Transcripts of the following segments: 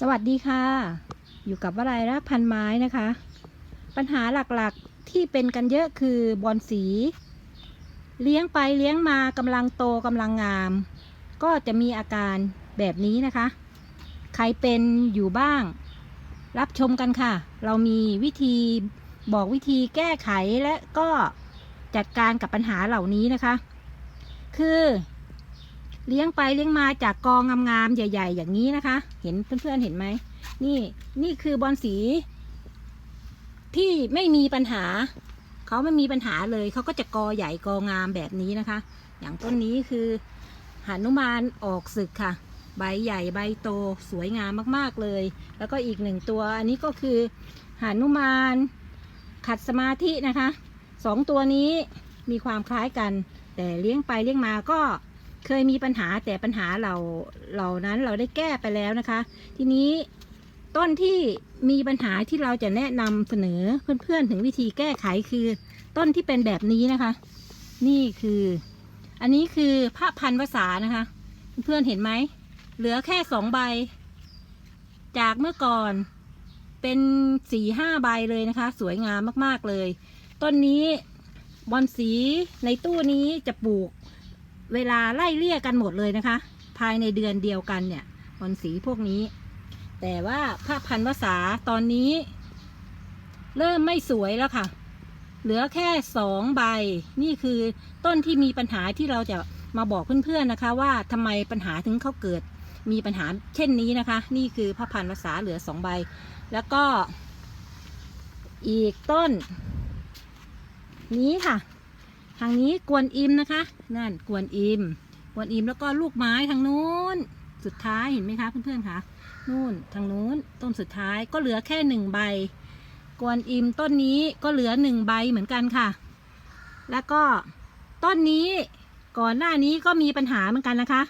สวัสดีค่ะ อยู่กับวลัยรักพันไม้นะคะ ปัญหาหลักๆที่เป็นกันเยอะคือบอลสี เลี้ยงไปเลี้ยงมากำลังโตกำลังงาม ก็จะมีอาการแบบนี้นะคะ ใครเป็นอยู่บ้าง รับชมกันค่ะ เรามีวิธีบอกวิธีแก้ไขและก็จัดการกับปัญหาเหล่านี้นะคะ คือ เลี้ยงไปเลี้ยงมาจากกองงามๆใหญ่ ๆ อย่างนี้นะคะ เห็นเพื่อนๆเห็นไหมนี่นี่คือบอลสี ที่ไม่มีปัญหาเขาไม่มีปัญหาเลยเขาก็จะกอใหญ่กองามแบบนี้นะคะ อย่างต้นนี้คือหานุมานออกศึกค่ะ ใบใหญ่ใบโตสวยงามมากๆเลย แล้วก็อีกหนึ่งตัว อันนี้ก็คือหานุมานขัดสมาธินะคะสองตัวนี้มีความคล้ายกัน แต่เลี้ยงไปเลี้ยงมาก็ เคยมีปัญหาแต่ปัญหาเราเหล่านั้นเราได้แก้ไปแล้วนะคะ ทีนี้ต้นที่มีปัญหาที่เราจะแนะนำเสนอเพื่อนๆ ถึงวิธีแก้ไขคือ ต้นที่เป็นแบบนี้นะคะ นี่คือ อันนี้คือพระพันวษานะคะ เพื่อนเห็นไหมเหลือแค่สองใบ จากเมื่อก่อนเป็นสี่ห้าใบเลยนะคะ สวยงามมากๆเลย ต้นนี้บอลสีในตู้นี้จะปลูก เวลาไล่เลี่ยกันหมดเลยนะคะ ภายในเดือนเดียวกันเนี่ยบอลสีพวกนี้ แต่ว่าพระพันวษาตอนนี้ เริ่มไม่สวยแล้วค่ะ เหลือแค่สองใบ นี่คือต้นที่มีปัญหาที่เราจะมาบอกเพื่อนๆนะคะ ว่าทำไมปัญหาถึงเขาเกิดมีปัญหาเช่นนี้นะคะ นี่คือพระพันวษาเหลือสองใบ แล้วก็อีกต้น นี้ค่ะ ทางนี้กวนอิมนะคะ นั่นกวนอิม กวนอิมแล้วก็ลูกไม้ทางนู้น สุดท้ายเห็นไหมคะเพื่อนๆคะ นู่นทางนู้นต้นสุดท้ายก็เหลือแค่หนึ่งใบ กวนอิมต้นนี้ก็เหลือหนึ่งใบเหมือนกันค่ะ แล้วก็ต้นนี้ก่อนหน้านี้ก็มีปัญหาเหมือนกันนะคะ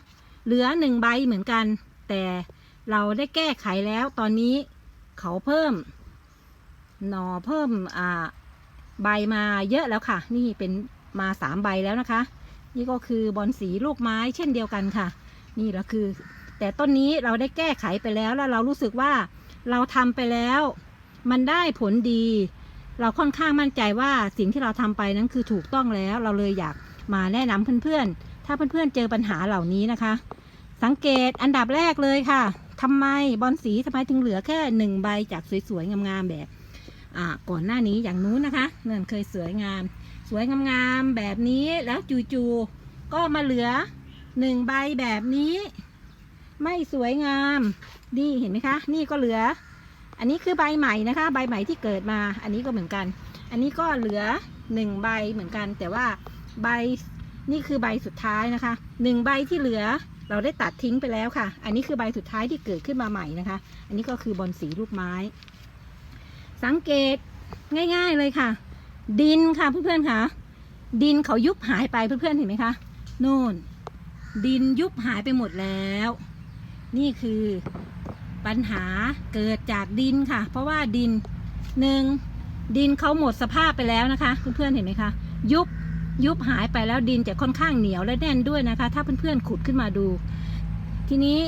เหลือหนึ่งใบเหมือนกัน แต่เราได้แก้ไขแล้วตอนนี้เขาเพิ่ม หน่อเพิ่มอ่าใบมาเยอะแล้วค่ะ นี่เป็น มาสามใบแล้วนะคะ นี่ก็คือบอลสีลูกไม้เช่นเดียวกันค่ะ นี่แหละคือ แต่ต้นนี้เราได้แก้ไขไปแล้วแล้วเรารู้สึกว่าเราทำไปแล้ว มันได้ผลดี เราค่อนข้างมั่นใจว่าสิ่งที่เราทำไปนั้นคือถูกต้องแล้วเราเลยอยากมาแนะนำเพื่อนๆ ถ้าเพื่อนๆเจอปัญหาเหล่านี้นะคะ สังเกตอันดับแรกเลยค่ะทำไมบอลสีทำไมถึงเหลือแค่หนึ่งใบจากสวยๆงามๆแบบก่อนหน้านี้อย่างนู้นนะคะเนื่นเคยสวยงาม สวยงามๆแบบนี้แล้วจู่ๆก็มาเหลือหนึ่งใบแบบนี้ ไม่สวยงามนี่เห็นไหมคะ นี่ก็เหลือ อันนี้คือใบใหม่นะคะ ใบใหม่ที่เกิดมา อันนี้ก็เหมือนกัน อันนี้ก็เหลือหนึ่งใบเหมือนกัน แต่ว่าใบนี่คือใบสุดท้ายนะคะหนึ่งใบที่เหลือเราได้ตัดทิ้งไปแล้วค่ะ อันนี้คือใบสุดท้ายที่เกิดขึ้นมาใหม่นะคะ อันนี้ก็คือบอลสีลูกไม้ สังเกตง่าย ๆเลยค่ะ ดินค่ะเพื่อนๆค่ะ ดินเขายุบหายไปเพื่อนๆเห็นไหมคะนู่น ดินยุบหายไปหมดแล้ว นี่คือปัญหาเกิดจากดินค่ะ เพราะว่าดินหนึ่งดินเขาหมดสภาพไปแล้วนะคะเพื่อนๆเห็นไหมคะยุบยุบหายไปแล้วดินจะค่อนข้างเหนียวและแน่นด้วยนะคะ ถ้าเพื่อนๆขุดขึ้นมาดู ทีนี้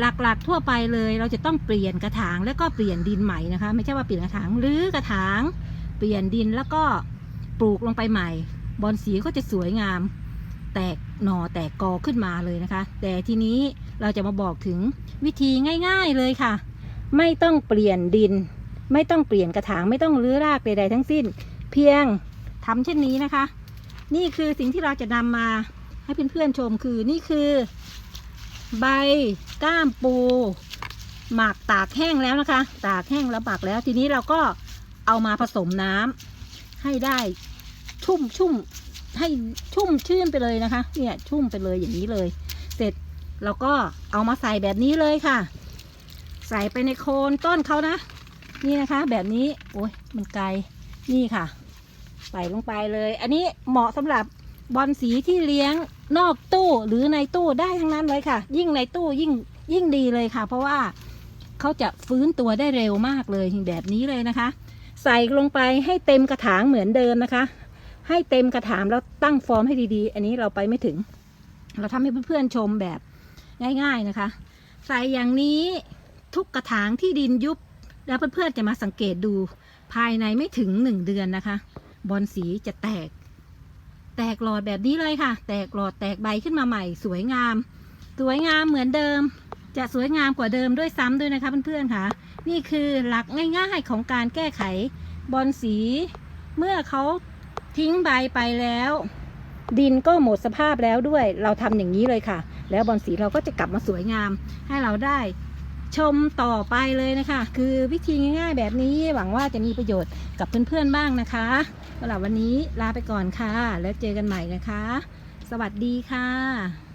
หลักๆทั่วไปเลย เราจะต้องเปลี่ยนกระถาง แล้วก็เปลี่ยนดินใหม่นะคะ ไม่ใช่ว่าเปลี่ยนกระถางหรือกระถาง เปลี่ยนดินแล้วก็ปลูกลงไปใหม่ บอนสีก็จะสวยงาม แตกหน่อแตกกอขึ้นมาเลยนะคะ แต่ทีนี้เราจะมาบอกถึงวิธีง่าย ๆเลยค่ะ ไม่ต้องเปลี่ยนดิน ไม่ต้องเปลี่ยนกระถางไม่ต้องรื้อรากใดๆทั้งสิ้น เพียงทำเช่นนี้นะคะ นี่คือสิ่งที่เราจะนำมาให้เพื่อนๆชมคือนี่คือ ใบก้ามปู หมักตากแห้งแล้วนะคะ ตากแห้งแล้วหมักแล้วทีนี้เราก็ เอามาผสมน้ำให้ได้ชุ่มชุ่มให้ชุ่มชื่นไปเลยนะคะ เนี่ยชุ่มไปเลยอย่างนี้เลย เสร็จเราก็เอามาใส่แบบนี้เลยค่ะ ใส่ไปในโคนต้นเขานะ นี่นะคะ แบบนี้ โอ้ยมันไกล นี่ค่ะ ใส่ลงไปเลย อันนี้เหมาะสำหรับบอลสีที่เลี้ยงนอกตู้หรือในตู้ได้ทั้งนั้นเลยค่ะ ยิ่งในตู้ยิ่งยิ่งดีเลยค่ะ เพราะว่าเขาจะฟื้นตัวได้เร็วมากเลยแบบนี้เลยนะคะ ใส่ลงไปให้เต็มกระถางเหมือนเดิมนะคะ ให้เต็มกระถางแล้วตั้งฟอร์มให้ดีๆ อันนี้เราไปไม่ถึง เราทำให้เพื่อนๆชมแบบง่าย ๆนะคะ ใส่อย่างนี้ทุกกระถางที่ดินยุบ แล้วเพื่อนๆจะมาสังเกตดูภายในไม่ถึงหนึ่งเดือนนะคะ บอลสีจะแตก แตกหลอดแบบนี้เลยค่ะ แตกหลอดแตกใบขึ้นมาใหม่ สวยงาม สวยงามเหมือนเดิม จะสวยงามกว่าเดิมด้วยซ้ำด้วยนะคะเพื่อนๆค่ะ นี่คือหลักง่ายๆของการแก้ไขบอลสี เมื่อเขาทิ้งใบไปแล้ว ดินก็หมดสภาพแล้วด้วย เราทำอย่างนี้เลยค่ะ แล้วบอลสีเราก็จะกลับมาสวยงาม ให้เราได้ชมต่อไปเลยนะคะ คือวิธีง่ายๆแบบนี้หวังว่าจะมีประโยชน์กับเพื่อนๆบ้างนะคะสำหรับวันนี้ลาไปก่อนค่ะ แล้วเจอกันใหม่นะคะ สวัสดีค่ะ